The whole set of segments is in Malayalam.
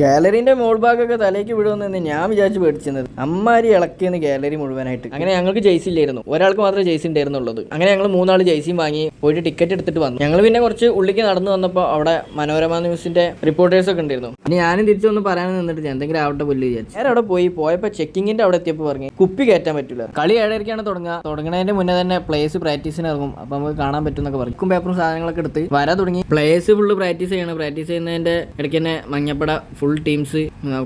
ഗാലറിന്റെ മോൾ ഭാഗമൊക്കെ തലേക്ക് വിടുമെന്ന് ഞാൻ വിചാരിച്ച് പേടിച്ചിരുന്നത്. അമ്മാരി ഇളക്കിയെന്ന് ഗാലറി മുഴുവനായിട്ട്. അങ്ങനെ ഞങ്ങൾക്ക് ജേസി ഇല്ലായിരുന്നു. ഒരാൾക്ക് മാത്രമേ ജേസി ഉണ്ടായിരുന്നുള്ളൂ. അങ്ങനെ ഞങ്ങൾ മൂന്നാൾ ജയ്സിയും വാങ്ങി പോയിട്ട് ടിക്കറ്റ് എടുത്തിട്ട് വന്നു. ഞങ്ങൾ പിന്നെ കുറച്ച് ഉള്ളിലേക്ക് നടന്നു വന്നപ്പോൾ അവിടെ മനോരമ ന്യൂസിന്റെ റിപ്പോർട്ടേഴ്സ് ഒക്കെ ഉണ്ടായിരുന്നു. പിന്നെ ഞാനും തിരിച്ചൊന്ന് പറയാൻ നിന്നിട്ട് ഞാൻ എന്തെങ്കിലും ആവട്ടെ പുല്ല് വിചാരിച്ചു. ഞാൻ അവിടെ പോയി. പോയപ്പോൾ ചെക്കിങ്ങിന്റെ അവിടെ എത്തിയപ്പോൾ പറഞ്ഞു കുപ്പി കയറ്റാൻ പറ്റില്ല കളി ഏഴരയ്ക്കാണ് തുടങ്ങുക. തുടങ്ങുന്നതിന്റെ മുന്നേ തന്നെ പ്ലേസ് പ്രാക്ടീസിന് ഇറങ്ങും. അപ്പൊ നമുക്ക് കാണാൻ പറ്റും പറഞ്ഞു പേപ്പറും സാധനങ്ങളൊക്കെ എടുത്ത് വരാൻ തുടങ്ങി. പ്ലേസ് ഫുള്ള് പ്രാക്ടീസ് ചെയ്യണം. പ്രാക്ടീസ് ചെയ്യുന്നതിന്റെ ഇടയ്ക്ക് തന്നെ മഞ്ഞപ്പട ഫുൾ ടീംസ്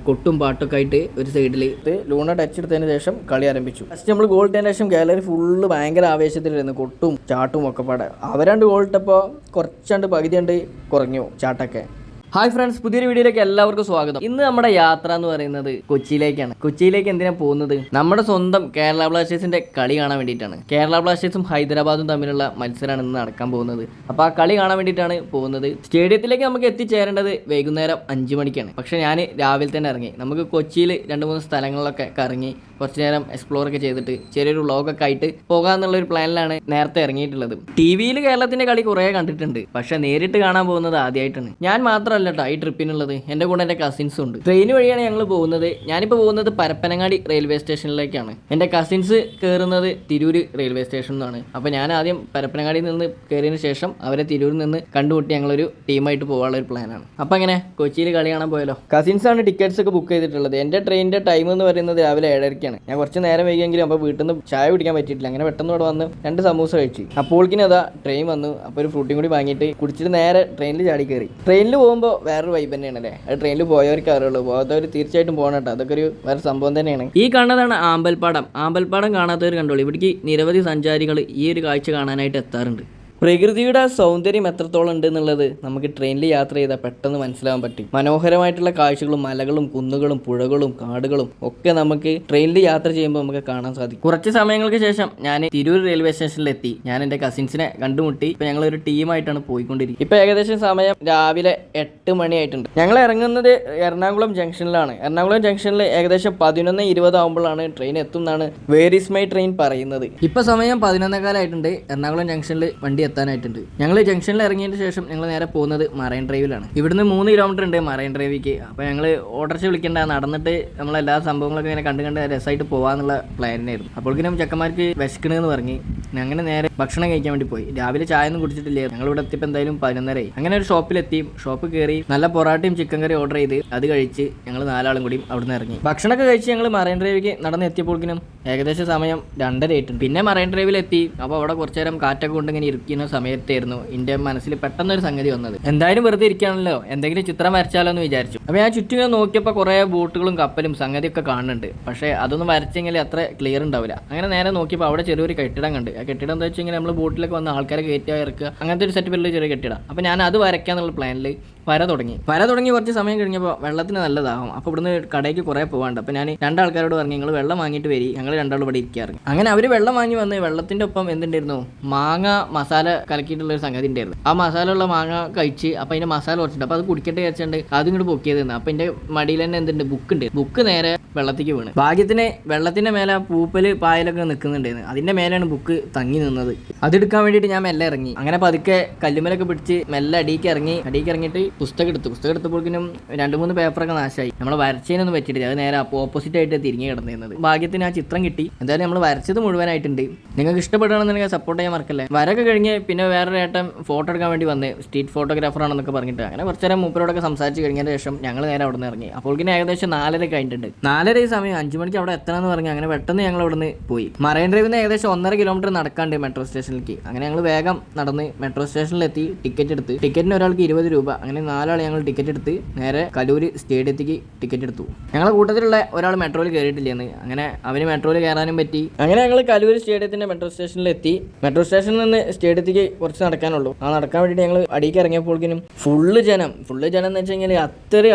കൊട്ടും പാട്ടൊക്കെ ആയിട്ട് ഒരു സൈഡിൽ ലൂണ ടച്ച് എടുത്തതിന് ശേഷം കളി ആരംഭിച്ചു. ഫസ്റ്റ് നമ്മൾ ഗോൾ ഇട്ടതിന് ശേഷം ഗാലറി ഫുള്ള് ഭയങ്കര ആവേശത്തിലായിരുന്നു. കൊട്ടും ചാട്ടും ഒക്കെ പാടെ. അവരാണ്ട് ഗോൾ ഇട്ടപ്പോൾ കുറച്ചാണ്ട് പകുതി കണ്ട് കുറഞ്ഞു ചാട്ടൊക്കെ. ഹായ് ഫ്രണ്ട്സ് പുതിയൊരു വീഡിയോയിലേക്ക് എല്ലാവർക്കും സ്വാഗതം. ഇന്ന് നമ്മുടെ യാത്ര എന്ന് പറയുന്നത് കൊച്ചിയിലേക്കാണ്. കൊച്ചിയിലേക്ക് എന്തിനാ പോകുന്നത്? നമ്മുടെ സ്വന്തം കേരള ബ്ലാസ്റ്റേഴ്സിന്റെ കളി കാണാൻ വേണ്ടിയിട്ടാണ്. കേരള ബ്ലാസ്റ്റേഴ്സും ഹൈദരാബാദും തമ്മിലുള്ള മത്സരമാണ് ഇന്ന് നടക്കാൻ പോകുന്നത്. അപ്പോൾ ആ കളി കാണാൻ വേണ്ടിയിട്ടാണ് പോകുന്നത്. സ്റ്റേഡിയത്തിലേക്ക് നമുക്ക് എത്തിച്ചേരേണ്ടത് വൈകുന്നേരം അഞ്ച് മണിക്കാണ്. പക്ഷെ ഞാൻ രാവിലെ തന്നെ ഇറങ്ങി. നമുക്ക് കൊച്ചിയിൽ രണ്ട് മൂന്ന് സ്ഥലങ്ങളിലൊക്കെ കറങ്ങി കുറച്ച് നേരം എക്സ്പ്ലോർ ഒക്കെ ചെയ്തിട്ട് ചെറിയൊരു വ്ളോഗൊക്കെ ആയിട്ട് പോകാന്നുള്ള ഒരു പ്ലാനിലാണ് നേരത്തെ ഇറങ്ങിയിട്ടുള്ളത്. ടി വിയിൽ കേരളത്തിന്റെ കളി കുറേ കണ്ടിട്ടുണ്ട്. പക്ഷെ നേരിട്ട് കാണാൻ പോകുന്നത് ആദ്യമായിട്ടാണ്. ഞാൻ മാത്രമല്ല കേട്ടോ ഈ ട്രിപ്പിനുള്ളത്. എന്റെ കൂടെ എന്റെ കസിൻസും ഉണ്ട്. ട്രെയിൻ വഴിയാണ് ഞങ്ങൾ പോകുന്നത്. ഞാനിപ്പോൾ പോകുന്നത് പരപ്പനങ്ങാടി റെയിൽവേ സ്റ്റേഷനിലേക്കാണ് എന്റെ കസിൻസ് കയറുന്നത് തിരൂർ റെയിൽവേ സ്റ്റേഷനിൽ നിന്നാണ് അപ്പോൾ ഞാൻ ആദ്യം പരപ്പനങ്ങാടിയിൽ നിന്ന് കയറിയതിന് ശേഷം അവരെ തിരൂരിൽ നിന്ന് കണ്ടുമുട്ടി ഞങ്ങളൊരു ടീമായിട്ട് പോകാനുള്ള ഒരു പ്ലാനാണ് അപ്പോൾ അങ്ങനെ കൊച്ചിയിൽ കളി കാണാൻ പോയാലോ? കസിൻസ് ആണ് ടിക്കറ്റ്സ് ഒക്കെ ബുക്ക് ചെയ്തിട്ടുള്ളത്. എന്റെ ട്രെയിനിന്റെ ടൈം എന്ന് പറയുന്നത് രാവിലെ ഏഴരയ്ക്കാണ് ഞാൻ കുറച്ച് നേരം വൈകിയെങ്കിലും അപ്പോൾ വീട്ടിൽ നിന്ന് ചായ കുടിക്കാൻ പറ്റിയിട്ടില്ല. അങ്ങനെ പെട്ടെന്ന് ഇവിടെ വന്ന് രണ്ട് സമൂസ കഴിച്ചു. അപ്പോൾക്കിനതാ ട്രെയിൻ വന്നു. അപ്പോൾ ഒരു ഫ്രൂട്ടിയും കൂടി വാങ്ങിയിട്ട് കുടിച്ചിട്ട് നേരെ ട്രെയിനിൽ ചാടി കയറി ട്രെയിനിൽ പോകുമ്പോൾ വേറൊരു വൈബ് തന്നെയാണ് അല്ലേ അത് ട്രെയിനിൽ പോയവർക്ക് അറിയുള്ളൂ പോകാത്തവർ തീർച്ചയായിട്ടും പോകണം കേട്ടോ. അതൊക്കെ ഒരു വേറെ സംഭവം തന്നെയാണ്. ഈ കാണുന്നതാണ് ആമ്പൽപ്പാടം. ആമ്പൽപ്പാടം കാണാത്തവർ കണ്ടോളൂ. ഇവിടേക്ക് നിരവധി സഞ്ചാരികൾ ഈ ഒരു കാഴ്ച കാണാനായിട്ട് എത്താറുണ്ട്. പ്രകൃതിയുടെ സൗന്ദര്യം എത്രത്തോളം ഉണ്ട് എന്നുള്ളത് നമുക്ക് ട്രെയിനിൽ യാത്ര ചെയ്താൽ പെട്ടെന്ന് മനസ്സിലാവാൻ പറ്റും. മനോഹരമായിട്ടുള്ള കാഴ്ചകളും മലകളും കുന്നുകളും പുഴകളും കാടുകളും ഒക്കെ നമുക്ക് ട്രെയിനിൽ യാത്ര ചെയ്യുമ്പോൾ നമുക്ക് കാണാൻ സാധിക്കും. കുറച്ച് സമയങ്ങൾക്ക് ശേഷം ഞാൻ തിരൂർ റെയിൽവേ സ്റ്റേഷനിലെത്തി ഞാൻ എന്റെ കസിൻസിനെ കണ്ടുമുട്ടി. ഇപ്പൊ ഞങ്ങൾ ഒരു ടീമായിട്ടാണ് പോയിക്കൊണ്ടിരിക്കുന്നത് ഇപ്പൊ ഏകദേശം സമയം രാവിലെ എട്ട് മണിയായിട്ടുണ്ട് ഞങ്ങൾ ഇറങ്ങുന്നത് എറണാകുളം ജംഗ്ഷനിലാണ്. എറണാകുളം ജംഗ്ഷനിൽ ഏകദേശം പതിനൊന്ന് ഇരുപത് ആകുമ്പോഴാണ് ട്രെയിൻ എത്തും എന്നാണ് വേർ ഇസ് മൈ ട്രെയിൻ പറയുന്നത്. ഇപ്പൊ സമയം പതിനൊന്നേകാലായിട്ടുണ്ട് എറണാകുളം ജംഗ്ഷനിൽ വണ്ടി എത്താനായിട്ടുണ്ട്. ഞങ്ങൾ ജംഗ്ഷനിൽ ഇറങ്ങിയതിന് ശേഷം ഞങ്ങൾ നേരെ പോകുന്നത് മറൈൻ ഡ്രൈവിലാണ് ഇവിടുന്ന് മൂന്ന് കിലോമീറ്റർ ഉണ്ട് മറൈൻ ഡ്രൈവിക്ക് അപ്പോൾ ഞങ്ങൾ ഓട്ടർച്ച വിളിക്കേണ്ട നടന്നിട്ട് നമ്മൾ എല്ലാ സംഭവങ്ങളൊക്കെ ഇങ്ങനെ കണ്ട് കണ്ട് രസമായിട്ട് പോകാന്നുള്ള പ്ലാനായിരുന്നു അപ്പോഴേക്കും ചെക്കന്മാർക്ക് വിശക്കണെന്ന് പറഞ്ഞ് അങ്ങനെ നേരെ ഭക്ഷണം കഴിക്കാൻ വേണ്ടി പോയി. രാവിലെ ചായ ഒന്നും കുടിച്ചിട്ടില്ല. ഞങ്ങൾ ഇവിടെ എത്തിയപ്പോൾ എന്തായാലും പതിനൊന്നരയായി. അങ്ങനെ ഒരു ഷോപ്പിലെത്തി ഷോപ്പ് കയറി നല്ല പൊറാട്ടയും ചിക്കൻ കറി ഓർഡർ ചെയ്ത് അത് കഴിച്ച് ഞങ്ങൾ നാലാളും കൂടി അവിടുന്ന് ഇറങ്ങി. ഭക്ഷണമൊക്കെ കഴിച്ച് ഞങ്ങൾ മറൈൻ ഡ്രൈവിലേക്ക് നടന്ന് എത്തിയപ്പോഴേക്കും ഏകദേശം സമയം രണ്ടര ആയിട്ടുണ്ട്. പിന്നെ മറൈൻ ഡ്രൈവിൽ എത്തി. അപ്പോൾ അവിടെ കുറച്ചു നേരം കാറ്റൊക്കെ കൊണ്ട് ഇങ്ങനെ ഇരിക്കുന്ന സമയത്തായിരുന്നു എന്റെ മനസ്സിൽ പെട്ടെന്നൊരു സംഗതി വന്നത്. എന്തായാലും വെറുതെ ഇരിക്കുകയാണല്ലോ എന്തെങ്കിലും ചിത്രം വരച്ചാലോ എന്ന് വിചാരിച്ചു. അപ്പോൾ ഞാൻ ചുറ്റും നോക്കിയപ്പോൾ കുറേ ബോട്ടുകളും കപ്പലും സംഗതിയൊക്കെ കാണുന്നുണ്ട്. പക്ഷേ അതൊന്നും വരച്ചെങ്കിൽ അത്ര ക്ലിയർ ഉണ്ടാവില്ല. അങ്ങനെ നേരെ നോക്കിയപ്പോൾ അവിടെ ചെറിയൊരു കെട്ടിടം കണ്ട്. കെട്ടിടം. എന്താ വെച്ചാൽ നമ്മൾ ബോട്ടിലൊക്കെ വന്ന് ആൾക്കാരെ കയറ്റുക ഇറക്കുക. അങ്ങനത്തെ ഒരു സെറ്റപ്പിലുള്ള ചെറിയ കെട്ടിടം. അപ്പോൾ ഞാൻ അത് വരയ്ക്കാന്നുള്ള പ്ലാനിൽ വര തുടങ്ങി. വര തുടങ്ങി കുറച്ച് സമയം കഴിഞ്ഞപ്പോൾ വെള്ളത്തിന് നല്ലതാകും അപ്പോൾ ഇവിടുന്ന് കടയ്ക്ക് കുറേ പോകാണ്ട് അപ്പോൾ ഞാൻ രണ്ടാൾക്കാരോട് പറഞ്ഞു നിങ്ങൾ വെള്ളം വാങ്ങിയിട്ട് വരി. ഞങ്ങൾ രണ്ടാളും ഇവിടെ ഇരിക്കാറ്. അങ്ങനെ അവർ വെള്ളം വാങ്ങി വന്ന് വെള്ളത്തിന്റെ ഒപ്പം എന്തുണ്ടായിരുന്നു? മാങ്ങ മസാല കലക്കിയിട്ടുള്ള ഒരു സംഗതി ഉണ്ടായിരുന്നു. ആ മസാല ഉള്ള മാങ്ങ കഴിച്ച് അപ്പോൾ അതിന്റെ മസാല കുറച്ചിട്ട് അപ്പോൾ അത് കുടിക്കട്ടെ വിചാരിച്ചുകൊണ്ട് അതും ഇങ്ങോട്ട് പൊക്കിയത് തന്നെ. അപ്പോൾ എന്റെ മടിയിൽ തന്നെ എന്തുണ്ട്? ബുക്ക് ഉണ്ട്. ബുക്ക് നേരെ വെള്ളത്തേക്ക് വീണ്. ഭാഗ്യത്തിന് വെള്ളത്തിന്റെ മേലെ പൂപ്പൽ പായലൊക്കെ നിൽക്കുന്നുണ്ടായിരുന്നു അതിന്റെ മേലെയാണ് ബുക്ക് തങ്ങി നിന്നത്. അതെടുക്കാൻ വേണ്ടിയിട്ട് ഞാൻ മെല്ലെ ഇറങ്ങി. അങ്ങനെ പതുക്കെ കല്ലുമലൊക്കെ പിടിച്ച് മെല്ലെ അടിക്ക് ഇറങ്ങി. അടിക്ക് ഇറങ്ങിയിട്ട് പുസ്തകം എടുത്തു പുസ്തകം എടുത്തപ്പോഴേക്കും രണ്ട് മൂന്ന് പേപ്പറൊക്കെ നാശമായി. നമ്മൾ വരച്ചതിനൊന്നും പറ്റിയിട്ടില്ല. അത് നേരെ ഓപ്പോസിറ്റ് ആയിട്ട് തിരിഞ്ഞു കിടന്നിരുന്നത്. ഭാഗ്യത്തിന് ആ ചിത്രം കിട്ടി. എന്തായാലും നമ്മൾ വരച്ചത് മുഴുവനായിട്ടുണ്ട്. നിങ്ങൾക്ക് ഇഷ്ടപ്പെടുകയാണെന്നുണ്ടെങ്കിൽ സപ്പോർട്ട് ചെയ്യാൻ മറക്കല്ലേ? വരൊക്കെ കഴിഞ്ഞ് പിന്നെ വേറൊരു ഏട്ടൻ ഫോട്ടോ എടുക്കാൻ വേണ്ടി വന്ന് സ്ട്രീറ്റ് ഫോട്ടോഗ്രാഫർ ആണെന്നൊക്കെ പറഞ്ഞിട്ട് അങ്ങനെ കുറച്ച് നേരം മൂപ്പരോടൊക്കെ സംസാരിച്ച് കഴിഞ്ഞതിന് ശേഷം ഞങ്ങൾ നേരെ അവിടെ നിന്ന് ഇറങ്ങി. അപ്പോൾ പിന്നെ ഏകദേശം നാലര കഴിഞ്ഞിട്ടുണ്ട്. നാലര ഈ സമയം അഞ്ചു മണിക്ക് അവിടെ എത്തണമെന്ന് പറഞ്ഞ് അങ്ങനെ പെട്ടെന്ന് ഞങ്ങൾ അവിടെ നിന്ന് പോയി. മറൈൻ ഡ്രൈവിൽ നിന്ന് ഏകദേശം ഒന്നര കിലോമീറ്റർ നടക്കാണ്ട് മെട്രോ സ്റ്റേഷനിലേക്ക് അങ്ങനെ ഞങ്ങൾ വേഗം നടന്ന് മെട്രോ സ്റ്റേഷനിലെത്തി ടിക്കറ്റ് എടുത്ത്. ടിക്കറ്റിന് ഒരാൾക്ക് ഇരുപത് രൂപ. അങ്ങനെ നാലാൾ ഞങ്ങൾ ടിക്കറ്റ് എടുത്ത് നേരെ കലൂര് സ്റ്റേഡിയത്തേക്ക് ടിക്കറ്റ് എടുത്തു. ഞങ്ങളുടെ കൂട്ടത്തിലുള്ള ഒരാൾ മെട്രോയിൽ കയറിയിട്ടില്ലെന്ന് അങ്ങനെ അവന് മെട്രോയിൽ കയറാനും പറ്റി. അങ്ങനെ ഞങ്ങൾ കലൂർ സ്റ്റേഡിയത്തിന്റെ മെട്രോ സ്റ്റേഷനിൽ എത്തി. മെട്രോ സ്റ്റേഷനിൽ നിന്ന് സ്റ്റേഡിയത്തേക്ക് കുറച്ച് നടക്കാനുള്ളൂ. ആ നടക്കാൻ വേണ്ടിയിട്ട് ഞങ്ങൾ അടിക്ക് ഇറങ്ങിയപ്പോഴേക്കും ഫുള്ള് ജനം ഫുള്ള് ജനം എന്ന് വെച്ച് കഴിഞ്ഞാൽ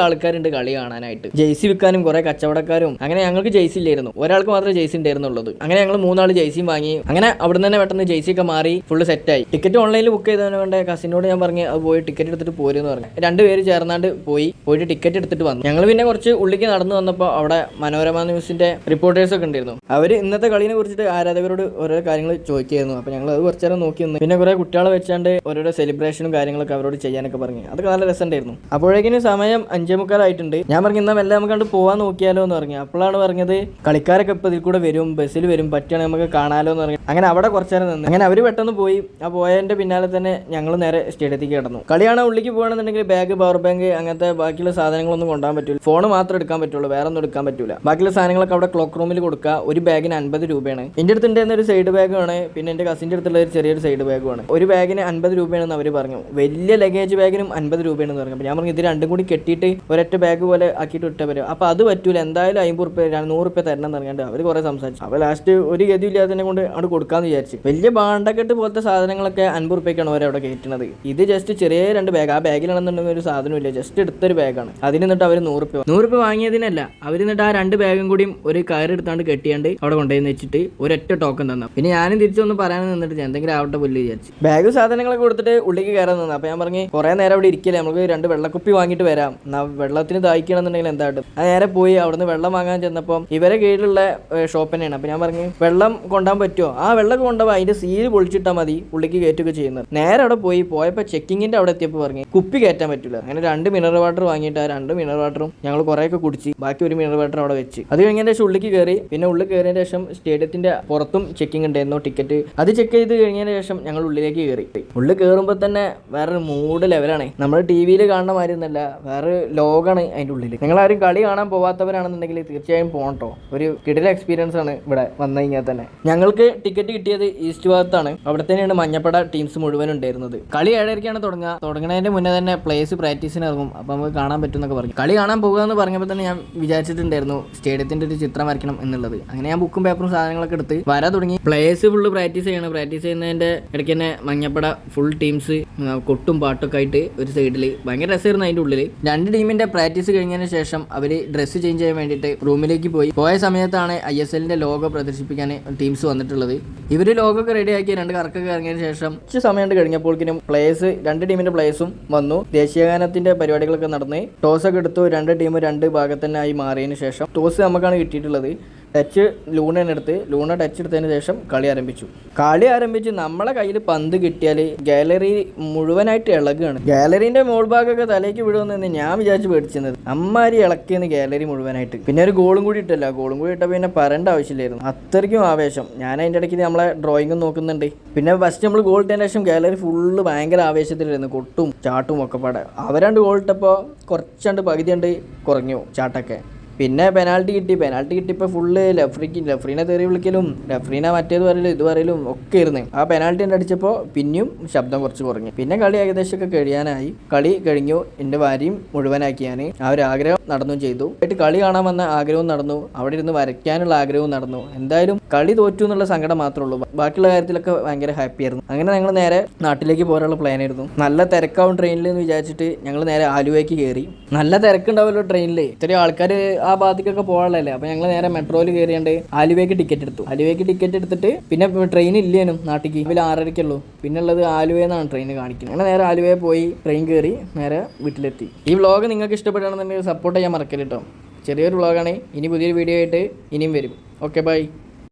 ആൾക്കാരുണ്ട് കളി കാണാനായിട്ട്. ജെയ്സി വിൽക്കാനും കുറെ കച്ചവടക്കാരും. അങ്ങനെ ഞങ്ങൾക്ക് ജെയ്സി ഇല്ലായിരുന്നു. ഒരാൾക്ക് മാത്രമേ ജെയ്സി ഉണ്ടായിരുന്നുള്ളൂ അങ്ങനെ ഞങ്ങൾ മൂന്നാൾ ജെയ്സിയും വാങ്ങി. അങ്ങനെ അവിടെ തന്നെ പെട്ടെന്ന് ജെയ്സി ഒക്കെ മാറി ഫുള്ള് സെറ്റായി ടിക്കറ്റ് ഓൺലൈനിൽ ബുക്ക് ചെയ്തതിനെ കൊണ്ട് കസിനോട് ഞാൻ പറഞ്ഞു അത് പോയി ടിക്കറ്റ് എടുത്തിട്ട് പോരെന്ന് പറഞ്ഞു. രണ്ടുപേര് ചേർന്നാണ്ട് പോയി പോയിട്ട് ടിക്കറ്റ് എടുത്തിട്ട് വന്നു. ഞങ്ങൾ പിന്നെ കുറച്ച് ഉള്ളിലേക്ക് നടന്നു വന്നപ്പോൾ അവിടെ മനോരമ ന്യൂസിന്റെ റിപ്പോർട്ടേഴ്സ് ഒക്കെ ഉണ്ടായിരുന്നു. അവർ ഇന്നത്തെ കളിനെ കുറിച്ചിട്ട് ആരാധകരോട് ഓരോ കാര്യങ്ങൾ ചോദിക്കുകയായിരുന്നു അപ്പോൾ ഞങ്ങൾ അത് കുറച്ച് നേരം നോക്കി നിന്ന്. പിന്നെ കുറേ കുട്ടികളെ വെച്ചാണ്ട് ഓരോരോ സെലിബ്രേഷനും കാര്യങ്ങളൊക്കെ അവരോട് ചെയ്യാനൊക്കെ പറഞ്ഞു. അതൊക്കെ നല്ല രസമുണ്ടായിരുന്നു. അപ്പോഴേക്കിന് സമയം അഞ്ചേ മുക്കാലായിട്ടുണ്ട് ഞാൻ പറഞ്ഞു എന്നാൽ എല്ലാം നമുക്ക് കണ്ട് പോവാൻ നോക്കിയാലോ എന്ന് പറഞ്ഞു. അപ്പോഴാണ് പറഞ്ഞത് കളിക്കാരൊക്കെ ഇപ്പോൾ ഇതിൽ കൂടെ വരും ബസ്സിൽ വരും പറ്റുകയാണെങ്കിൽ നമുക്ക് കാണാലോ എന്ന് പറഞ്ഞു. അങ്ങനെ അവിടെ കുറച്ച് നേരം നിന്ന്. അങ്ങനെ അവർ പെട്ടെന്ന് പോയി. ആ പോയതിന്റെ പിന്നാലെ തന്നെ ഞങ്ങൾ നേരെ സ്റ്റേഡിയത്തിലേക്ക് കിടന്നു. കളിയാണ് ഉള്ളിലേക്ക് പോകണമെന്നുണ്ടെങ്കിൽ ബാഗ് പവർ ബാങ്ക് അങ്ങനത്തെ ബാക്കിയുള്ള സാധനങ്ങളൊന്നും കൊണ്ടുപോകാൻ പറ്റില്ല ഫോൺ മാത്രം എടുക്കാൻ പറ്റുള്ളൂ വേറെ ഒന്നും എടുക്കാൻ പറ്റില്ല ബാക്കിയുള്ള സാധനങ്ങളൊക്കെ അവിടെ ക്ലോക്ക് റൂമിൽ കൊടുക്കുക. ഒരു ബാഗിന് അൻപത് രൂപയാണ്. എന്റെ അടുത്ത് ഉണ്ടായിരുന്ന ഒരു സൈഡ് ബാഗാണ് പിന്നെ എന്റെ കസിന്റെ അടുത്തുള്ള ഒരു ചെറിയൊരു സൈഡ് ബാഗുമാണ് ഒരു ബാഗിന് അൻപത് രൂപയാണെന്ന് അവർ പറഞ്ഞു. വലിയ ലഗേജ് ബാഗിനും അൻപത് രൂപയാണെന്ന് പറഞ്ഞു. ഞാൻ പറഞ്ഞു ഇത് രണ്ടും കൂടി കെട്ടിയിട്ട് ഒരൊറ്റ ബാഗ് പോലെ ആക്കിയിട്ട് ഇട്ട വരും അപ്പോൾ അത് പറ്റൂല. എന്തായാലും അമ്പത് റുപ്യ നൂറ് റുപ്യ തരണം എന്ന് പറഞ്ഞാണ്ട് അവർ കുറേ സംസാരിച്ചു. അപ്പോൾ ലാസ്റ്റ് ഒരു ഗതി ഇല്ലാത്തതിനെ കൊണ്ട് അവിടെ കൊടുക്കാന്ന് വിചാരിച്ചു. വലിയ ബാണ്ടക്കെട്ട് പോലത്തെ സാധനങ്ങളൊക്കെ അൻപത് റുപ്യക്കാണ് അവരവിടെ കയറ്റുന്നത്. ഇത് ജസ്റ്റ് ചെറിയ രണ്ട് ബാഗ് ആ ബാഗിലാണെന്നുണ്ടെങ്കിൽ ഒരു സാധനമില്ല. ജസ്റ്റ് എടുത്തൊരു ബാഗാണ് അതിന് എന്നിട്ട് അവർ നൂറ് രൂപ നൂറ് രൂപ വാങ്ങിയതിനല്ല. അവർ നിന്നിട്ട് ആ രണ്ട് ബാഗും കൂടിയും ഒരു കയർ കയറെടുത്താണ്ട് കെട്ടിയാണ്ട് അവിടെ കൊണ്ടുപോയി വെച്ചിട്ട് ഒരൊറ്റ ടോക്കൺ തന്നു. പിന്നെ ഞാനും തിരിച്ചൊന്ന് പറയാൻ നിന്നിട്ട് ഞാൻ എന്തെങ്കിലും ആവട്ടെ പുല്ല് വിചാരിച്ചു. ബാഗ് സാധനങ്ങളൊക്കെ കൊടുത്തിട്ട് ഉള്ളിലേക്ക് കയറാൻ നിന്നു. അപ്പോൾ ഞാൻ പറഞ്ഞു കുറേ നേരം അവിടെ ഇരിക്കില്ലേ. നമുക്ക് രണ്ട് വെള്ളക്കുപ്പി വാങ്ങിയിട്ട് വരാം. എന്നാ വെള്ളത്തിന് ദാഹിക്കണമെന്നുണ്ടെങ്കിൽ എന്താട്ടും അത് നേരെ പോയി. അവിടുന്ന് വെള്ളം വാങ്ങാൻ ചെന്നപ്പോൾ ഇവരെ കീഴിലുള്ള ഷോപ്പ് തന്നെയാണ്. അപ്പോൾ ഞാൻ പറഞ്ഞു വെള്ളം കൊണ്ടാൻ പറ്റുമോ ആ വെള്ളം കൊണ്ടുപോകാൻ അതിന്റെ സീൽ പൊളിച്ചിട്ടാൽ മതി ഉള്ളിക്ക് കയറ്റുക ചെയ്യുന്നത്. നേരെ അവിടെ പോയി. പോയപ്പോൾ ചെക്കിങ്ങിന്റെ അവിടെ എത്തിയപ്പോൾ പറഞ്ഞു കുപ്പി കയറ്റാൻ പറ്റില്ല അങ്ങനെ രണ്ട് മിനറൽ വാട്ടർ വാങ്ങിയിട്ട് ആ രണ്ട് മിനറൽ വാട്ടറും ഞങ്ങൾ കുറേയൊക്കെ കുടിച്ച്. ബാക്കി ഒരു മിനറൽ വാട്ടർ അവിടെ വെച്ച്. അത് കഴിഞ്ഞതിന് ശേഷം ഉള്ളിലേക്ക് കയറി പിന്നെ ഉള്ളിൽ കയറിയതിന് ശേഷം സ്റ്റേഡിയത്തിന്റെ പുറത്തും ചെക്കിംഗ് ഉണ്ടായിരുന്നു ടിക്കറ്റ് അത് ചെക്ക് ചെയ്ത് കഴിഞ്ഞതിന് ശേഷം ഞങ്ങൾ ഉള്ളിലേക്ക് കയറി ഉള്ളിൽ കയറുമ്പോൾ തന്നെ വേറൊരു മൂഡ് ലെവലാണ് നമ്മൾ ടി വിയിൽ കാണുന്ന മാതിരി ഒന്നല്ല വേറെ ലോകമാണ് അതിന്റെ ഉള്ളിൽ നിങ്ങൾ ആരും കളി കാണാൻ പോവാത്തവരാണെന്നുണ്ടെങ്കിൽ തീർച്ചയായും പോകട്ടോ ഒരു കിടില എക്സ്പീരിയൻസ് ആണ് ഇവിടെ വന്നു കഴിഞ്ഞാൽ തന്നെ. ഞങ്ങൾക്ക് ടിക്കറ്റ് കിട്ടിയത് ഈസ്റ്റ് ഭാഗത്താണ്. അവിടെ തന്നെയാണ് മഞ്ഞപ്പട ടീംസ് മുഴുവൻ ഉണ്ടായിരുന്നത്. കളി ഏഴരയ്ക്കാണ് തുടങ്ങുക. തുടങ്ങുന്നതിന്റെ മുന്നേ തന്നെ പ്ലേസ് പ്രാക്ടീസിന് ഇറങ്ങും. അപ്പോൾ നമുക്ക് കാണാൻ പറ്റും എന്നൊക്കെ പറഞ്ഞു. കളി കാണാൻ പോകുക എന്ന് പറഞ്ഞപ്പോൾ തന്നെ ഞാൻ വിചാരിച്ചിട്ടുണ്ടായിരുന്നു സ്റ്റേഡിയത്തിന്റെ ഒരു ചിത്രം വരയ്ക്കണം എന്നുള്ളത്. അങ്ങനെ ഞാൻ ബുക്കും പേപ്പറും സാധനങ്ങളൊക്കെ എടുത്ത് വരാൻ തുടങ്ങി. പ്ലേസ് ഫുള്ള് പ്രാക്ടീസ് ചെയ്യണം. പ്രാക്ടീസ് ചെയ്യുന്നതിന്റെ ഇടയ്ക്ക് തന്നെ മഞ്ഞപ്പട ഫുൾ ടീംസ് കൊട്ടും പാട്ടൊക്കെ ആയിട്ട് ഒരു സൈഡിൽ ഭയങ്കര രസമായിരുന്നു അതിന്റെ ഉള്ളിൽ രണ്ട് ടീമിന്റെ പ്രാക്ടീസ് കഴിഞ്ഞതിന് ശേഷം അവർ ഡ്രസ്സ് ചേഞ്ച് ചെയ്യാൻ വേണ്ടിയിട്ട് റൂമിലേക്ക് പോയി. പോയ സമയത്താണ് ഐ എസ് എല്ലിന്റെ ലോഗോ പ്രദർശിപ്പിക്കാൻ ടീംസ് വന്നിട്ടുള്ളത്. ഇവർ ലോഗോ ഒക്കെ റെഡിയാക്കി രണ്ട് കറക്കൊക്കെ ഇറങ്ങിയതിന് ശേഷം കുറച്ച് സമയം കഴിഞ്ഞപ്പോഴേക്കും പ്ലേയേഴ്സ് രണ്ട് ടീമിന്റെ പ്ലേയേഴ്സും വന്നു. ദേശീയഗാനത്തിന്റെ പരിപാടികളൊക്കെ നടന്ന് ടോസ് ഒക്കെ എടുത്തു രണ്ട് ടീം രണ്ട് ഭാഗത്തന്നായി മാറിയതിനു ശേഷം ടോസ് നമുക്കാണ് കിട്ടിയിട്ടുള്ളത്. ടച്ച് ലൂണയാണ് എടുത്ത് ലൂണ ടച്ച് എടുത്തതിന് ശേഷം കളി ആരംഭിച്ചു. കളി ആരംഭിച്ച് നമ്മളെ കയ്യിൽ പന്ത് കിട്ടിയാൽ ഗാലറി മുഴുവനായിട്ട് ഇളകുകയാണ്. ഗാലറിന്റെ മോൾ ഭാഗമൊക്കെ തലേക്ക് വിടുമെന്ന് ഞാൻ വിചാരിച്ച് പേടിച്ചിരുന്നത്. അമ്മാരി ഇളക്കിയെന്ന് ഗാലറി മുഴുവനായിട്ട്. പിന്നെ ഒരു ഗോളും കൂടി ഇട്ടല്ല. ഗോളും കൂടി ഇട്ട പിന്നെ പറയേണ്ട ആവശ്യമില്ലായിരുന്നു. അത്രയ്ക്കും ആവേശം. ഞാൻ അതിന്റെ ഇടയ്ക്ക് നമ്മളെ ഡ്രോയിങ്ങും നോക്കുന്നുണ്ട്. പിന്നെ ഫസ്റ്റ് നമ്മൾ ഗോൾ ഇട്ടതിന് ശേഷം ഗാലറി ഫുള്ള് ഭയങ്കര ആവേശത്തിലായിരുന്നു. കൊട്ടും ചാട്ടും ഒക്കെ പാടെ. അവരണ്ട് ഗോൾ ഇട്ടപ്പോൾ കുറച്ചണ്ട് പകുതി കണ്ട് കുറഞ്ഞു ചാട്ടൊക്കെ. പിന്നെ പെനാൾട്ടി കിട്ടി. പെനാൾട്ടി കിട്ടിയപ്പോൾ ഫുള്ള് ലഫ്രിക്ക് ലെഫ്രീനെ തെറി വിളിക്കലും ലഫ്രീനെ മറ്റേത് പറയലും ഇത് പറയലും ഒക്കെ ഇരുന്ന് ആ പെനാൾട്ടി എന്റെ അടിച്ചപ്പോൾ പിന്നെയും ശബ്ദം കുറച്ച് കുറഞ്ഞു. പിന്നെ കളി ഏകദേശമൊക്കെ കഴിയാനായി. കളി കഴിഞ്ഞു. എന്റെ ഭാര്യയും മുഴുവനാക്കി ഞാൻ ആ ഒരു ആഗ്രഹം നടന്നു ചെയ്തു. ആയിട്ട് കളി കാണാൻ വന്ന ആഗ്രഹവും നടന്നു. അവിടെ ഇരുന്ന് വരയ്ക്കാനുള്ള ആഗ്രഹവും നടന്നു. എന്തായാലും കളി തോറ്റു എന്നുള്ള സങ്കടം മാത്രമേ ഉള്ളൂ. ബാക്കിയുള്ള കാര്യത്തിലൊക്കെ ഭയങ്കര ഹാപ്പി ആയിരുന്നു. അങ്ങനെ ഞങ്ങൾ നേരെ നാട്ടിലേക്ക് പോകാനുള്ള പ്ലാൻ ആയിരുന്നു. നല്ല തിരക്കാവും ട്രെയിനിൽ എന്ന് വിചാരിച്ചിട്ട് ഞങ്ങൾ നേരെ ആലുവയ്ക്ക് കയറി നല്ല തിരക്കുണ്ടാവുമല്ലോ ട്രെയിനിൽ ഇത്രയും ആൾക്കാർ ഭാഗത്തേക്കൊക്കെ പോകാനുള്ളതല്ലേ? അപ്പോൾ ഞങ്ങൾ നേരെ മെട്രോയിൽ കയറിയാണ്ട് ആലുവയ്ക്ക് ടിക്കറ്റ് എടുത്തു. ആലുവയ്ക്ക് ടിക്കറ്റ് എടുത്തിട്ട് പിന്നെ ട്രെയിൻ ഇല്ലേനും നാട്ടിക്ക്. ഇവർ ആറരയ്ക്കുള്ളൂ പിന്നെ ഉള്ളത് ട്രെയിൻ കാണിക്കുന്നത്. അങ്ങനെ നേരെ ആലുവേ പോയി ട്രെയിൻ കയറി നേരെ വീട്ടിലെത്തി. ഈ വ്ളോഗ് നിങ്ങൾക്ക് ഇഷ്ടപ്പെടുകയാണെന്നുണ്ടെങ്കിൽ സപ്പോർട്ട് ചെയ്യാൻ മറക്കരുത് കേട്ടോ ചെറിയൊരു വ്ളോഗാണ് ഇനി പുതിയൊരു വീഡിയോ ആയിട്ട് ഇനിയും വരും. Okay bye